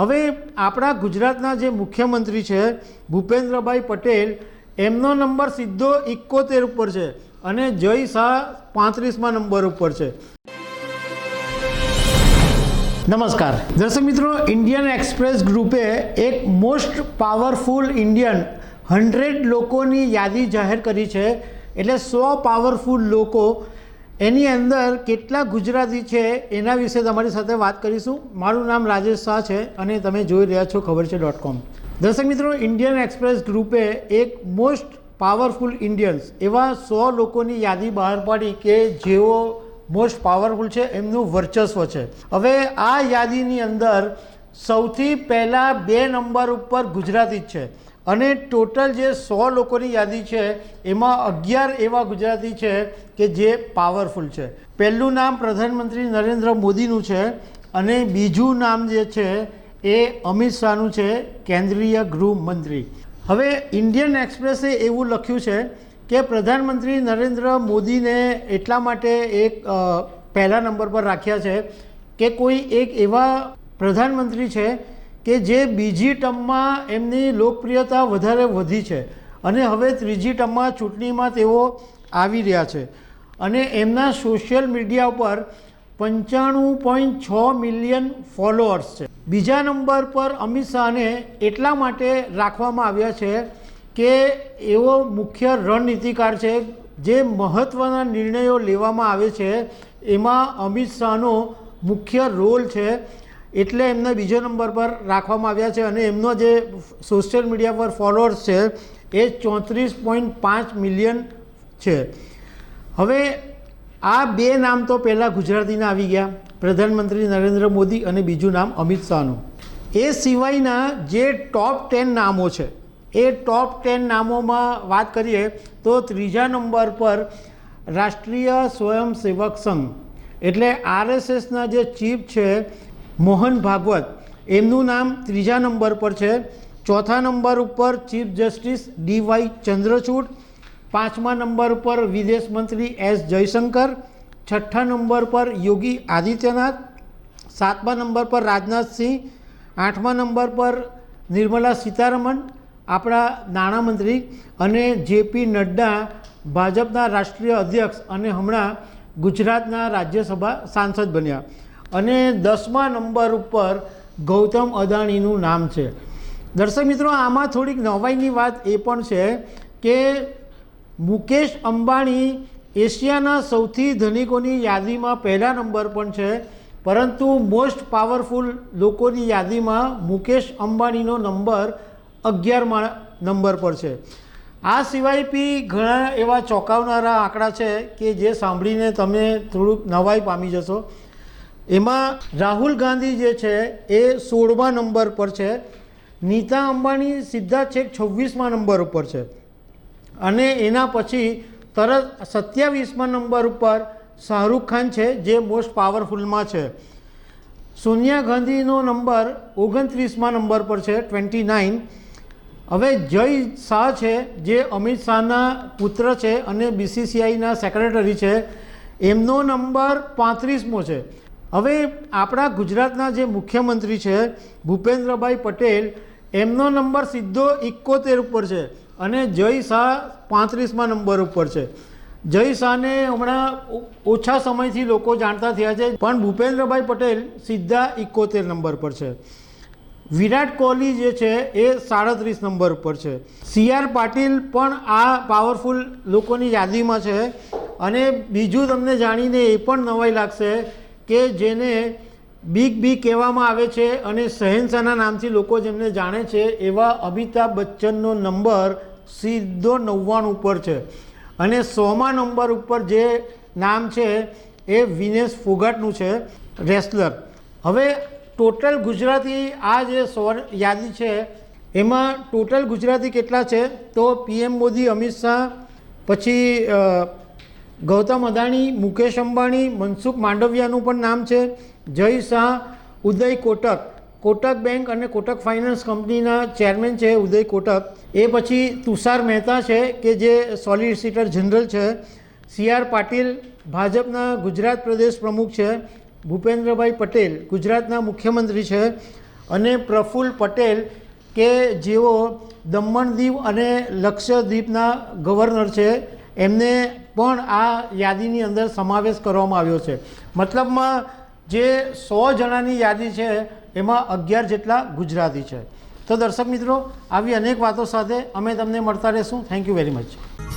હવે આપણા ગુજરાતના જે મુખ્યમંત્રી છે, ભૂપેન્દ્રભાઈ પટેલ, એમનો નંબર સીધો ઇકોતેર ઉપર છે અને જય શાહ પાંત્રીસમાં નંબર ઉપર છે. નમસ્કાર. દર્શક મિત્રો, ઇન્ડિયન એક્સપ્રેસ ગ્રુપે એક મોસ્ટ પાવરફુલ ઇન્ડિયન હંડ્રેડ લોકોની યાદી જાહેર કરી છે. એટલે સો પાવરફુલ લોકો એની અંદર કેટલા ગુજરાતી છે એના વિશે તમારી સાથે વાત કરીશું. મારું નામ રાજેશ શાહ છે અને તમે જોઈ રહ્યા છો ખબર છે ડોટ કોમ દર્શક મિત્રો ઇન્ડિયન એક્સપ્રેસ ગ્રુપે એક મોસ્ટ પાવરફુલ ઇન્ડિયન્સ એવા સો લોકોની યાદી બહાર પાડી કે જેઓ મોસ્ટ પાવરફુલ છે, એમનું વર્ચસ્વ છે. હવે આ યાદીની અંદર સૌથી પહેલાં બે નંબર ઉપર ગુજરાતી જ છે. અને ટોટલ જે સો લોકોની યાદી છે, એમાં અગિયાર એવા ગુજરાતી છે કે જે પાવરફુલ છે. પહેલું નામ પ્રધાનમંત્રી નરેન્દ્ર મોદીનું છે અને બીજું નામ જે છે એ અમિત શાહનું છે, કેન્દ્રીય ગૃહમંત્રી. હવે ઇન્ડિયન એક્સપ્રેસે એવું લખ્યું છે કે પ્રધાનમંત્રી નરેન્દ્ર મોદીને એટલા માટે એક પહેલા નંબર પર રાખ્યા છે કે કોઈ એક એવા પ્રધાનમંત્રી છે કે જે બીજી ટર્મમાં એમની લોકપ્રિયતા વધારે વધી છે. અને હવે ત્રીજી ટર્મમાં ચૂંટણીમાં તેઓ આવી રહ્યા છે. અને એમના સોશિયલ મીડિયા ઉપર પંચાણું પોઈન્ટ છ મિલિયન ફોલોઅર્સ છે. બીજા નંબર પર અમિત શાહને એટલા માટે રાખવામાં આવ્યા છે કે એવો મુખ્ય રણનીતિકાર છે જે મહત્ત્વના નિર્ણયો લેવામાં આવે છે. એમાં અમિત શાહનો મુખ્ય રોલ છે. એટલે એમને બીજો નંબર પર રાખવામાં આવ્યા છે અને એમનો જે સોશિયલ મીડિયા પર ફોલોઅર્સ છે, એ ચોત્રીસ પોઈન્ટ પાંચ મિલિયન છે. હવે આ બે નામ તો પહેલાં ગુજરાતીના આવી ગયા, પ્રધાનમંત્રી નરેન્દ્ર મોદી અને બીજું નામ અમિત શાહનું. એ સિવાયના જે ટોપ ટેન નામો છે, એ ટોપ ટેન નામોમાં વાત કરીએ તો ત્રીજા નંબર પર રાષ્ટ્રીય સ્વયંસેવક સંઘ, એટલે આરએસએસના જે ચીફ છે મોહન ભાગવત. એમનું નામ ત્રીજા નંબર પર છે. ચોથા નંબર ઉપર chief justice D Y Chandrachud. પાંચમા નંબર પર વિદેશ મંત્રી એસ જયશંકર. છઠ્ઠા નંબર પર યોગી આદિત્યનાથ. સાતમા નંબર પર રાજનાથસિંહ આઠમા નંબર પર નિર્મલા સીતારમણ, આપણા નાણામંત્રી અને જેપી નડ્ડા, ભાજપના રાષ્ટ્રીય અધ્યક્ષ અને હમણાં ગુજરાતના રાજ્યસભા સાંસદ બન્યા. અને દસમા નંબર ઉપર ગૌતમ અદાણીનું નામ છે. દર્શક મિત્રો, આમાં થોડીક નવાઈની વાત એ પણ છે કે મુકેશ અંબાણી એશિયાના સૌથી ધનિકોની યાદીમાં પહેલા નંબર પણ છે, પરંતુ મોસ્ટ પાવરફુલ લોકોની યાદીમાં મુકેશ અંબાણીનો નંબર અગિયારમાં નંબર પર છે. આ સિવાય બી ઘણા એવા ચોંકાવનારા આંકડા છે કે જે સાંભળીને તમે થોડુંક નવાઈ પામી જશો. એમાં રાહુલ ગાંધી જે છે એ સોળમા નંબર પર છે, નીતા અંબાણી સીધા છેક છવ્વીસમા નંબર ઉપર છે. અને એના પછી તરત સત્યાવીસમા નંબર ઉપર શાહરૂખ ખાન છે, જે મોસ્ટ પાવરફુલમાં છે. સોનિયા ગાંધીનો નંબર ઓગણત્રીસમા નંબર પર છે, ટ્વેન્ટી નાઇન. હવે જય શાહ છે, જે અમિત શાહના પુત્ર છે અને બીસીસીઆઈના સેક્રેટરી છે, એમનો નંબર પાંત્રીસમો છે. હવે આપણા ગુજરાતના જે મુખ્યમંત્રી છે, ભૂપેન્દ્રભાઈ પટેલ, એમનો નંબર સીધો ઇકોતેર ઉપર છે અને જય શાહ પાંત્રીસમાં નંબર ઉપર છે. જય શાહને હમણાં ઓછા સમયથી લોકો જાણતા થયા છે, પણ ભૂપેન્દ્રભાઈ પટેલ સીધા ઇકોતેર નંબર પર છે. વિરાટ કોહલી જે છે, એ સાડત્રીસ નંબર ઉપર છે. સી આર પાટીલ પણ આ પાવરફુલ લોકોની યાદીમાં છે અને બીજું તમને જાણીને એ પણ નવાઈ લાગશે કે જેને બિગ બી કહેવામાં આવે છે અને શહેનશાહના નામથી લોકો જેમને જાણે છે એવા અમિતાભ બચ્ચનનો નંબર સીધો નવ્વાણું ઉપર છે. અને સોમા નંબર ઉપર જે નામ છે એ વિનેશ ફોગાટનું છે, રેસલર. હવે ટોટલ ગુજરાતી આ જે સ્વર યાદી છે, એમાં ટોટલ ગુજરાતી કેટલા છે? તો પીએમ મોદી, અમિત શાહ, પછી ગૌતમ અદાણી, મુકેશ અંબાણી, મનસુખ માંડવિયાનું પણ નામ છે. જય શાહ, ઉદય કોટક. કોટક બેંક અને કોટક ફાઇનાન્સ કંપનીના ચેરમેન છે ઉદય કોટક. એ પછી તુષાર મહેતા છે, કે જે સોલિસિટર જનરલ છે. સી આર પાટીલ ભાજપના ગુજરાત પ્રદેશ પ્રમુખ છે. ભૂપેન્દ્રભાઈ પટેલ ગુજરાતના મુખ્યમંત્રી છે. અને પ્રફુલ્લ પટેલ, કે જેઓ દમણ દીવ અને લક્ષદ્વીપના ગવર્નર છે. એમને પણ આ યાદીની અંદર સમાવેશ કરવામાં આવ્યો છે. મતલબમાં જે સો જણાની યાદી છે, એમાં અગિયાર જેટલા ગુજરાતી છે. તો દર્શક મિત્રો, આવી અનેક વાતો સાથે અમે તમને મળતા રહીશું. Thank you very much